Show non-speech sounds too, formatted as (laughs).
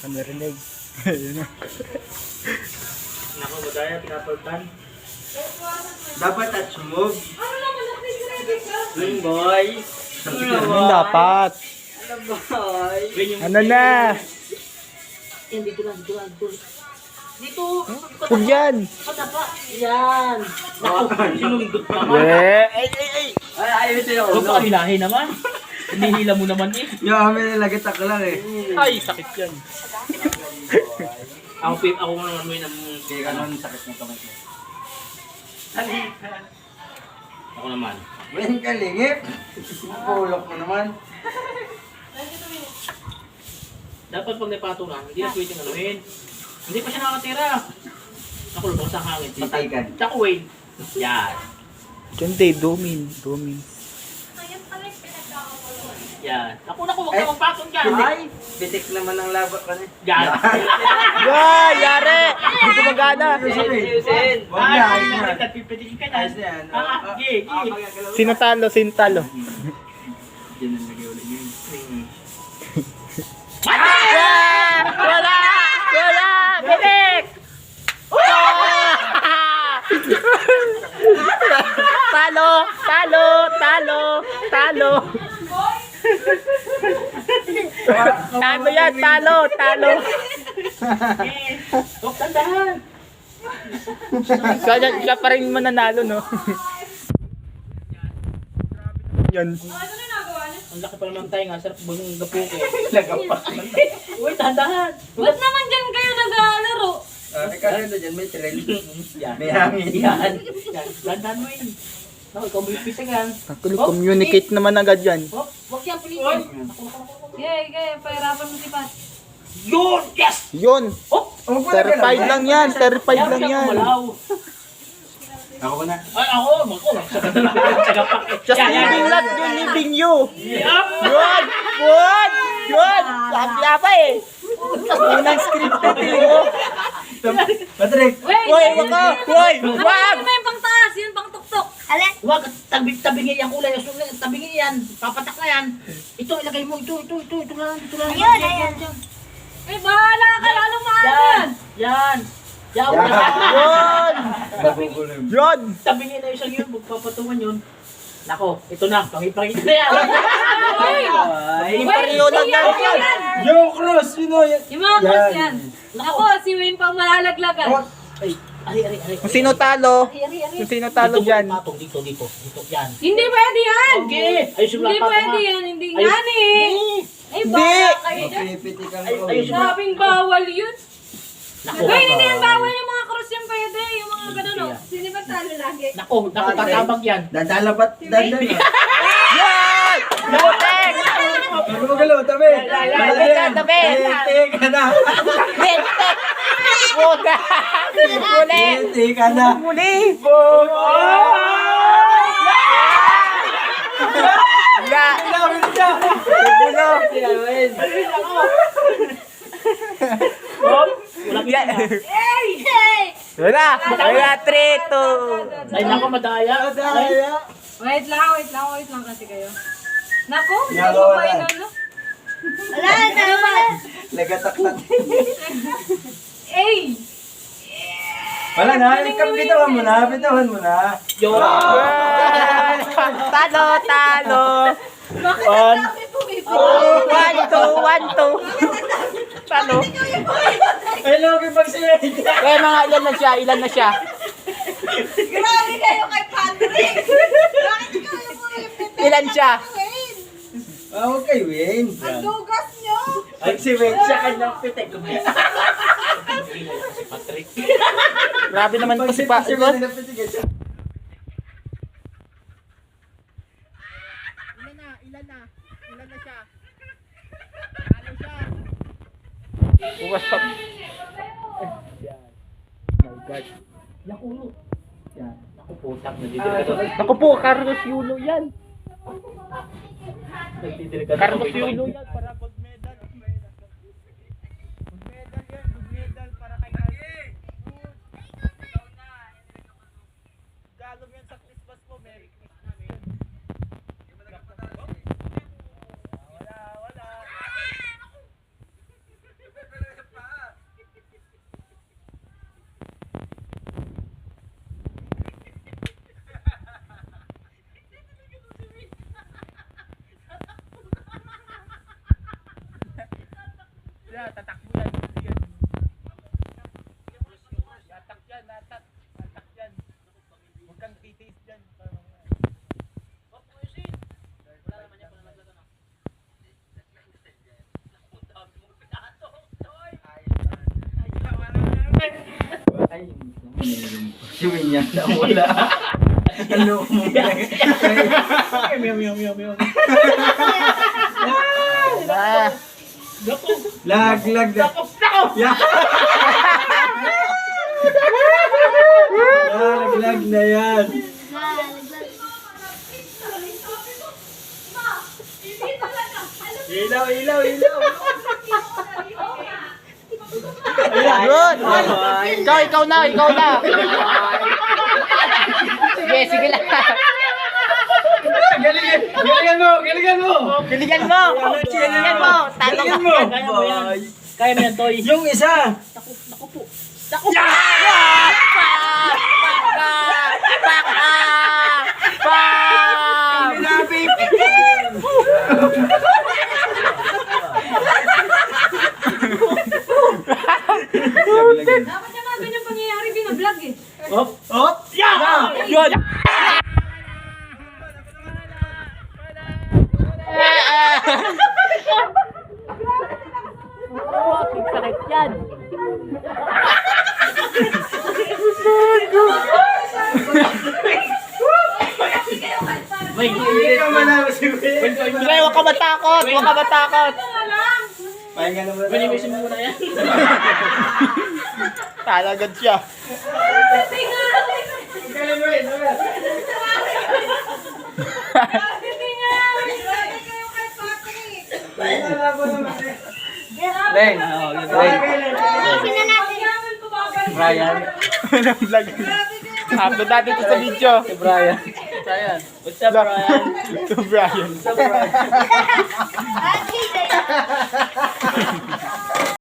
Ano narinig? Ayun na. Nako, madaya, pinapaltan. Dapat touch move. Green boy. Ano dapat? Ano boy? Ano na? Yan, dito lang, dito lang, dito. Dito! Huwag yan! Patapa! Yan! Naku, sinunggot naman. Eh, ay, ay, ay! Ay, ayun ito yung Huwag ulo. ka kahilahin naman. Hinihila mo naman eh. Yung amin ko lang eh. Ay, sakit yan. ako, pip, ako nga naman may nam... Kaya ka nun sakit ng kamay ko. Ako naman. Ben ka lingip. Pulok mo naman. Dapat pag napatunan, hindi na pwedeng anuhin. Hindi pa siya nakatira. Ako, lubos sa hangin. Titigan. Tsaka Wayne. Yan. Hindi, domin. Domin. Yan. Ako na, huwag Ay, ka magpatong dyan. Ay! Pitik naman ang labat ka na. Yan. Ay, yari! Hindi ko magana. Ayusin. Huwag na, Ay, ayos na. nagpipitigil ka na. Ayos na yan. Ah, gi, gi. Sino talo? Sino talo? Yan ang lagay ulit yun. Yeah! (laughs) Wala! Wala! Bilik! (laughs) talo! Talo! Talo! Talo! Talo yan! Talo! Talo! Huwag tandahan. Siya, siya pa rin mananalo, no? Yan. Ang laki pa naman tayo nga, sarap bang gapuke. Lagapak. Uy, tandahan. Ba't naman dyan kayo naglalaro? Ah, kasi ito dyan may trail. Yan. May hangin. Yan. Yan. Tandahan mo yun. Naku, ikaw may. Actually, communicate naman agad yan. Oh, huwag yan pilitin. Sige, sige, pahirapan mo si Pat. Yun! Yes! Yun! Oh! Terrified lang yan! Terrified lang yan! Ako ko na. Ay, ako! Ako! (laughs) Just living lot, yun living you! Yun! Yun! Yun! Sabi pa eh! Unang scripted eh! oh. Patrick! Wait! Uy, wag ka! Uy! Wag! Ano yung pang taas? Yun pang tuktok. Alin? Huwag, tabi, tabingin yan kulay. Tabingin yan. Papatak na yan. Ito, ilagay mo. Ito, ito, ito. Ito lang, ito lang. Ayun, ayun. Eh, bahala ka. Lalong maano Yan! yan. Yan! Yan! Yun! Tabingin na isang yun. Magpapatungan yun. Nako, ito na. Pangipangit na yan. Ay! Pariyo lang yan! Yo, Cross! Sino yan? Yung mga cross Yan. yan. Ako, si Wayne pang malalaglagan. Oh, Ay, ari, ari, ari. Kung sino talo, Ari, ari, ari. kung sino talo dyan. ipatong, Dito, dito. Dito, yan. Hindi pwede yan. Okay. Ayos yung Hindi lapat, pwede ha? yan. Hindi Ayos- nga eh. Ay, bahala kayo dyan. Mapipitikan Ay, ko. ayos yung. Sabing bawal yun. Nako. Wait, hindi yan bawal yung mga cross yung pwede. Yung mga ganun o. Sige. Sino ba talo lagi? Nako, nako, tatabag yan. Dadalapat. Dandan. Yan! Butek! Magugalo, tabi. Tabi ka, tabi. Teka na. Butek! Butek! Muli! Teka na. Muli! Ya! Ya! Wala! Wala! 3, 2! Ay, nako, madaya. Daya. Wait lang, wait lang, wait lang kasi kayo. Nako, hindi ko wala. inano. Wala, wala. Nagatak na. Wala na. Ikaw, bitawan mo na. Bitawan mo na. Yo. Talo! Talo! Bakit On. ang dami pumipili? One, two, one, two. Talo. Ay, logi pagsiya. Eh, mga ilan na siya? Ilan na siya? Grabe kayo kay Patrick! Bakit pumipili? Ilan siya? Ah, huwag kay Wayne. Ang dugas nyo! Ay, si Wayne siya kanyang pitik. (laughs) Si Patrick. Grabe naman po si Pa. Na. Ilan na? Ilan na? Ilan na siya? Talo siya. Up? Oh my God. Nakulo. Yan. Naku, putak. Nagdidelikado. Ako po, Carlos Yulo yan. Carlos Yulo yan. Para Wala, tatakbo yan. Hindi yan. Yan, natak. Tatak yan. Huwag kang titiis dyan. Parang, Ay, Siwin niya na wala. Ano mo? Meow, meow, meow, meow. Ah, (laughs) Lag, lag. na. Yeah. Lag, lag na yan. Ilaw, ilaw, ilaw. Good! Ikaw, ikaw na, ikaw na. Sige, sige lang. Galingan, mo, galingan mo. Galingan mo! Galingan mo! Galingan mo. Kaya mo yan. Yan, Toy. Yung isa. Dapat yung mga ganyang pangyayari binablog eh. Op, op. Yeah! Yun! Sakit yan. Wait, Hindi ka manalo si Will. Pre, huwag ka matakot! Huwag ka matakot! Pahinga na muna. Panibisin mo yan. Talagad siya. Galing mo rin. Len, Len, Brian. Vlog. Upload natin ito sa video. Si Brian. Brian. What's up, Brian? Ito, Brian. What's up, Brian? (laughs)